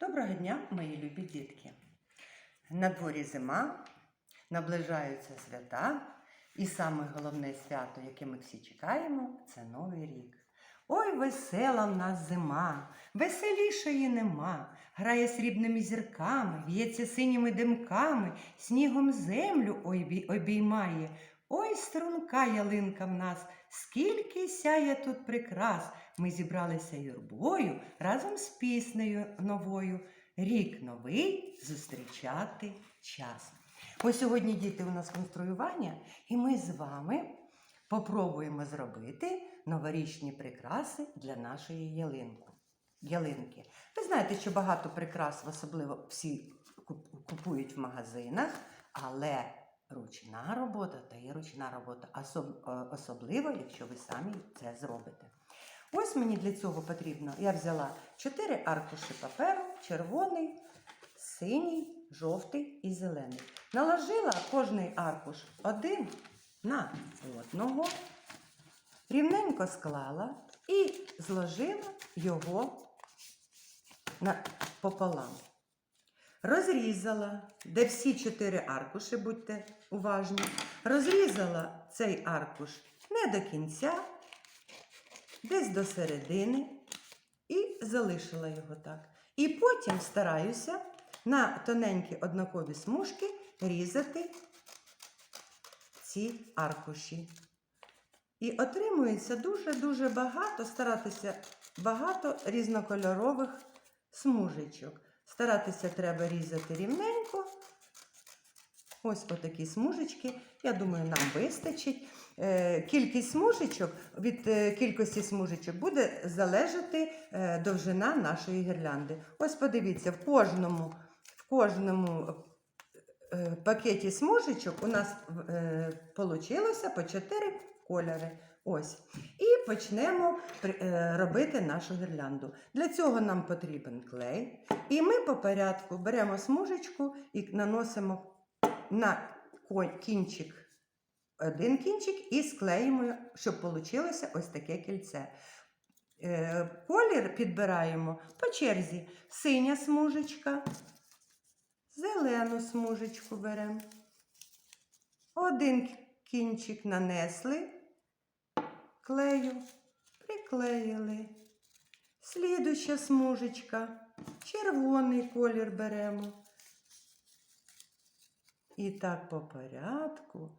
Доброго дня, мої любі дітки. На дворі зима, наближаються свята, і саме головне свято, яке ми всі чекаємо, це Новий рік. Ой, весела в нас зима, веселішої нема. Грає срібними зірками, в'ється синіми димками, снігом землю обіймає. Ой, струнка ялинка в нас, скільки сяє тут прикрас. Ми зібралися юрбою разом з піснею новою. Рік новий зустрічати час. Ось сьогодні діти у нас конструювання, і ми з вами попробуємо зробити новорічні прикраси для нашої ялинку. ялинки. Ви знаєте, що багато прикрас, особливо всі купують в магазинах, але ручна робота та є ручна робота, особливо, якщо ви самі це зробите. Ось мені для цього потрібно. Я взяла 4 аркуші паперу, червоний, синій, жовтий і зелений. Наложила кожний аркуш один на одного, рівненько склала і зложила його пополам. Розрізала, де всі чотири аркуші, будьте уважні, розрізала цей аркуш не до кінця, десь до середини, і залишила його так. І потім стараюся на тоненькі однакові смужки різати ці аркуші. І отримується дуже-дуже багато, старатися багато різнокольорових смужечок. Старатися треба різати рівненько. Ось отакі смужечки. Я думаю, нам вистачить. Е, Кількість смужечок від е, кількості смужечок буде залежати е, довжина нашої гірлянди. Ось подивіться, в кожному, в кожному пакеті смужечок у нас вийшло по 4 кольори. Ось. І почнемо робити нашу гірлянду. Для цього нам потрібен клей. І ми по порядку беремо смужечку і наносимо на кінчик один кінчик і склеїмо, щоб вийшло ось таке кільце. Е, Колір підбираємо по черзі. Синя смужечка, зелену смужечку беремо. Один кінчик нанесли, клею, приклеїли. Слідуща смужечка, червоний колір беремо. І так по порядку.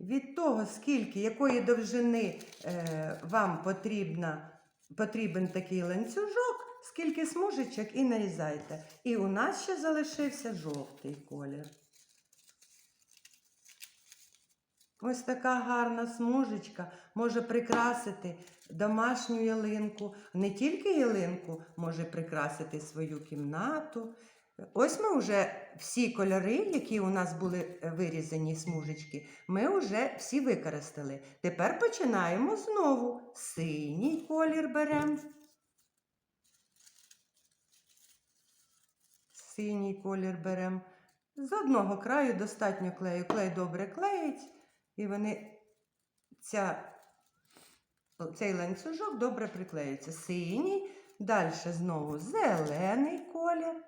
Від того, скільки, якої довжини е, вам потрібна, потрібен такий ланцюжок, скільки смужечок і нарізайте. І у нас ще залишився жовтий колір. Ось така гарна смужечка може прикрасити домашню ялинку, не тільки ялинку, може прикрасити свою кімнату. Ось ми вже всі кольори, які у нас були е, вирізані смужечки, ми вже всі використали. Тепер починаємо знову. Синій колір беремо. Синій колір беремо. З одного краю достатньо клею. Клей добре клеїть, і вони ця, цей ланцюжок добре приклеюється. Синій, далі знову зелений колір.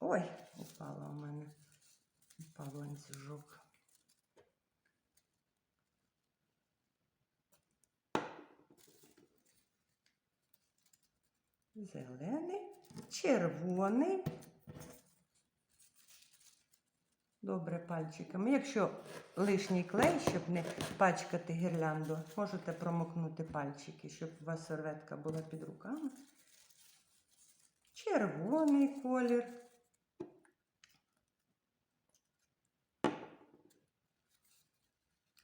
Ой, упала у мене. Упав ланцюжок. Зелений, червоний. Добре пальчиками. Якщо лишній клей, щоб не пачкати гірлянду, можете промокнути пальчики, щоб у вас серветка була під руками. Червоний колір.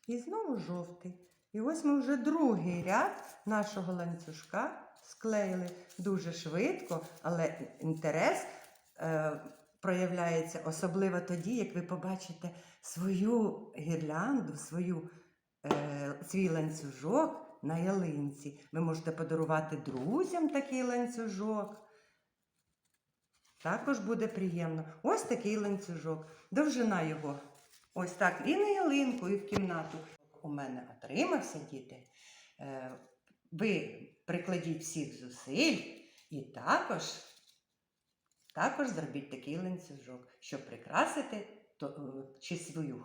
І знову жовтий. І ось ми вже другий ряд нашого ланцюжка склеїли дуже швидко, але інтерес е, проявляється особливо тоді, як ви побачите свою гірлянду, свою, е, свій ланцюжок на ялинці. Ви можете подарувати друзям такий ланцюжок. Також буде приємно. Ось такий ланцюжок. Довжина його. Ось так. І на ялинку, і в кімнату. У мене отримався, діти. Е, Ви прикладіть всіх зусиль І також, також зробіть такий ланцюжок, щоб прикрасити е, чи свою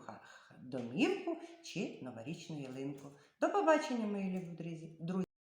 домівку, чи новорічну ялинку. До побачення, мої любі друзі.